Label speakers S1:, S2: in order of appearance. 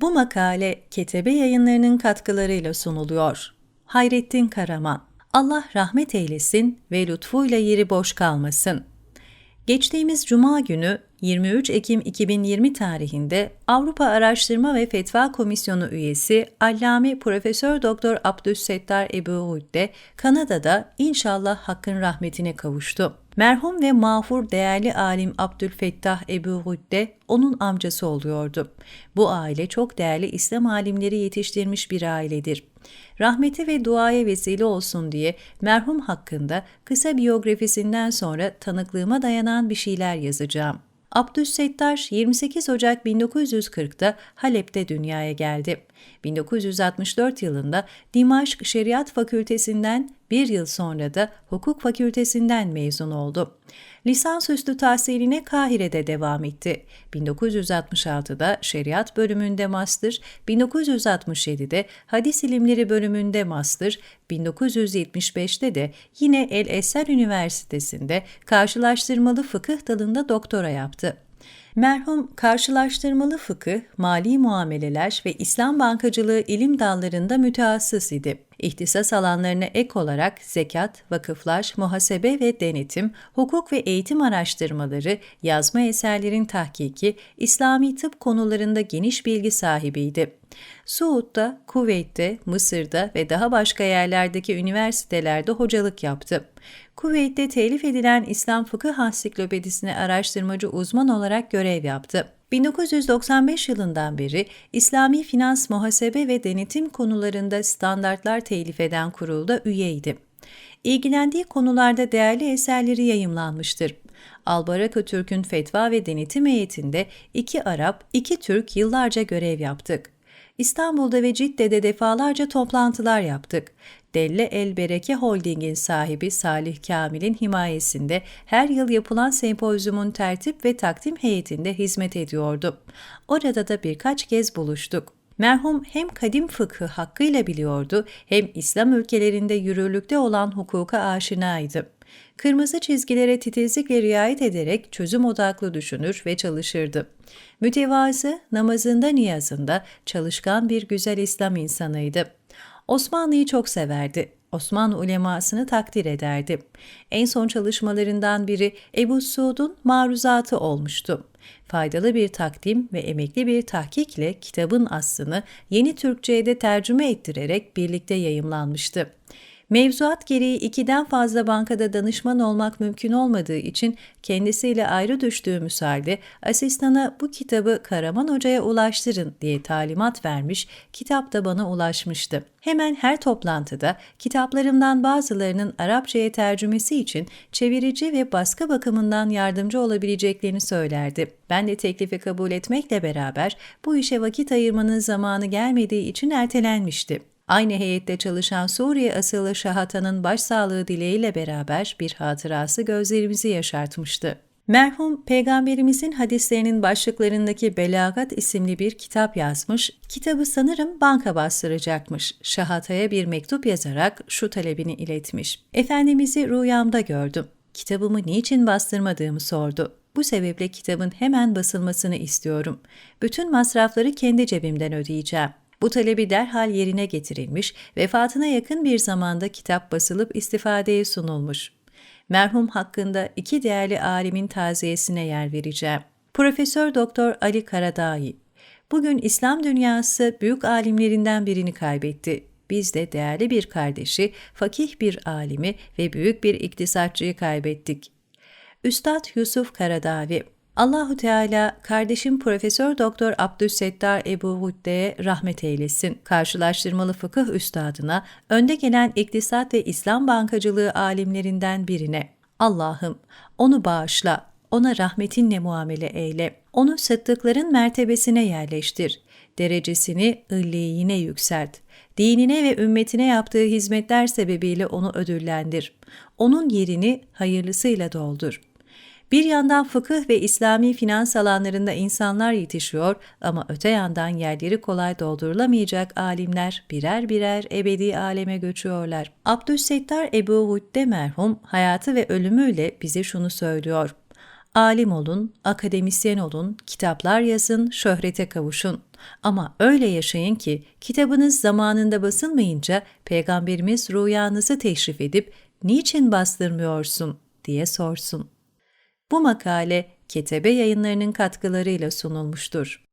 S1: Bu makale Ketebe yayınlarının katkılarıyla sunuluyor. Hayrettin Karaman Allah rahmet eylesin ve lütfuyla yeri boş kalmasın. Geçtiğimiz Cuma günü 23 Ekim 2020 tarihinde Avrupa Araştırma ve Fetva Komisyonu üyesi Allame Profesör Doktor Abdüssettar Ebu Hudde Kanada'da inşallah hakkın rahmetine kavuştu. Merhum ve mağfur değerli alim Abdülfettah Ebu Hudde onun amcası oluyordu. Bu aile çok değerli İslam alimleri yetiştirmiş bir ailedir. Rahmeti ve duaya vesile olsun diye merhum hakkında kısa biyografisinden sonra tanıklığıma dayanan bir şeyler yazacağım. Abdüssettar 28 Ocak 1940'da Halep'te dünyaya geldi. 1964 yılında Dimaşk Şeriat Fakültesinden bir yıl sonra da Hukuk Fakültesinden mezun oldu. Lisansüstü tahsiline Kahire'de devam etti. 1966'da Şeriat bölümünde master, 1967'de Hadis İlimleri bölümünde master, 1975'te de yine El Eser Üniversitesi'nde karşılaştırmalı fıkıh dalında doktora yaptı. Merhum karşılaştırmalı fıkıh, mali muameleler ve İslam bankacılığı ilim dallarında mütehassıs idi. İhtisas alanlarına ek olarak zekat, vakıflar, muhasebe ve denetim, hukuk ve eğitim araştırmaları, yazma eserlerin tahkiki, İslami tıp konularında geniş bilgi sahibiydi. Suud'da, Kuveyt'te, Mısır'da ve daha başka yerlerdeki üniversitelerde hocalık yaptı. Kuveyt'te telif edilen İslam Fıkıh Ansiklopedisine araştırmacı uzman olarak görev yaptı. 1995 yılından beri İslami finans, muhasebe ve denetim konularında standartlar telif eden kurulda üyeydi. İlgilendiği konularda değerli eserleri yayımlanmıştır. Albaraka Türk'ün fetva ve denetim heyetinde iki Arap, iki Türk yıllarca görev yaptık. İstanbul'da ve Cidde'de defalarca toplantılar yaptık. Delle El Bereke Holding'in sahibi Salih Kamil'in himayesinde her yıl yapılan sempozyumun tertip ve takdim heyetinde hizmet ediyordu. Orada da birkaç kez buluştuk. Merhum hem kadim fıkhı hakkıyla biliyordu hem İslam ülkelerinde yürürlükte olan hukuka aşinaydı. Kırmızı çizgilere titizlikle riayet ederek çözüm odaklı düşünür ve çalışırdı. Mütevazı, namazında niyazında çalışkan bir güzel İslam insanıydı. Osmanlı'yı çok severdi. Osmanlı ulemasını takdir ederdi. En son çalışmalarından biri Ebu Suud'un maruzatı olmuştu. Faydalı bir takdim ve emekli bir tahkikle kitabın aslını yeni Türkçe'ye de tercüme ettirerek birlikte yayımlanmıştı. Mevzuat gereği ikiden fazla bankada danışman olmak mümkün olmadığı için kendisiyle ayrı düştüğümüz halde asistana bu kitabı Karaman Hoca'ya ulaştırın diye talimat vermiş, kitap da bana ulaşmıştı. Hemen her toplantıda kitaplarımdan bazılarının Arapçaya tercümesi için çevirici ve baskı bakımından yardımcı olabileceklerini söylerdi. Ben de teklifi kabul etmekle beraber bu işe vakit ayırmanın zamanı gelmediği için ertelenmişti. Aynı heyette çalışan Suriye asıllı Şahatan'ın başsağlığı dileğiyle beraber bir hatırası gözlerimizi yaşartmıştı. Merhum Peygamberimizin hadislerinin başlıklarındaki Belagat isimli bir kitap yazmış, kitabı sanırım banka bastıracakmış. Şahata'ya bir mektup yazarak şu talebini iletmiş. Efendimiz'i rüyamda gördüm. Kitabımı niçin bastırmadığımı sordu. Bu sebeple kitabın hemen basılmasını istiyorum. Bütün masrafları kendi cebimden ödeyeceğim. Bu talebi derhal yerine getirilmiş, vefatına yakın bir zamanda kitap basılıp istifadeye sunulmuş. Merhum hakkında iki değerli alimin taziyesine yer vereceğim. Profesör Doktor Ali Karadaği Bugün İslam dünyası büyük alimlerinden birini kaybetti. Biz de değerli bir kardeşi, fakih bir alimi ve büyük bir iktisatçıyı kaybettik. Üstad Yusuf Karadavi Allahu Teala kardeşim Profesör Doktor Abdüssettar Ebu Hudde'ye rahmet eylesin. Karşılaştırmalı fıkıh üstadına, önde gelen iktisat ve İslam bankacılığı alimlerinden birine. Allah'ım onu bağışla, ona rahmetinle muamele eyle. Onu sıddıkların mertebesine yerleştir. Derecesini ılliyine yükselt. Dinine ve ümmetine yaptığı hizmetler sebebiyle onu ödüllendir. Onun yerini hayırlısıyla doldur. Bir yandan fıkıh ve İslami finans alanlarında insanlar yetişiyor ama öte yandan yerleri kolay doldurulamayacak alimler birer birer ebedi aleme göçüyorlar. Abdüssettar Ebu Hudde merhum hayatı ve ölümüyle bize şunu söylüyor. Alim olun, akademisyen olun, kitaplar yazın, şöhrete kavuşun. Ama öyle yaşayın ki kitabınız zamanında basılmayınca Peygamberimiz rüyanızı teşrif edip niçin bastırmıyorsun diye sorsun. Bu makale Ketebe yayınlarının katkılarıyla sunulmuştur.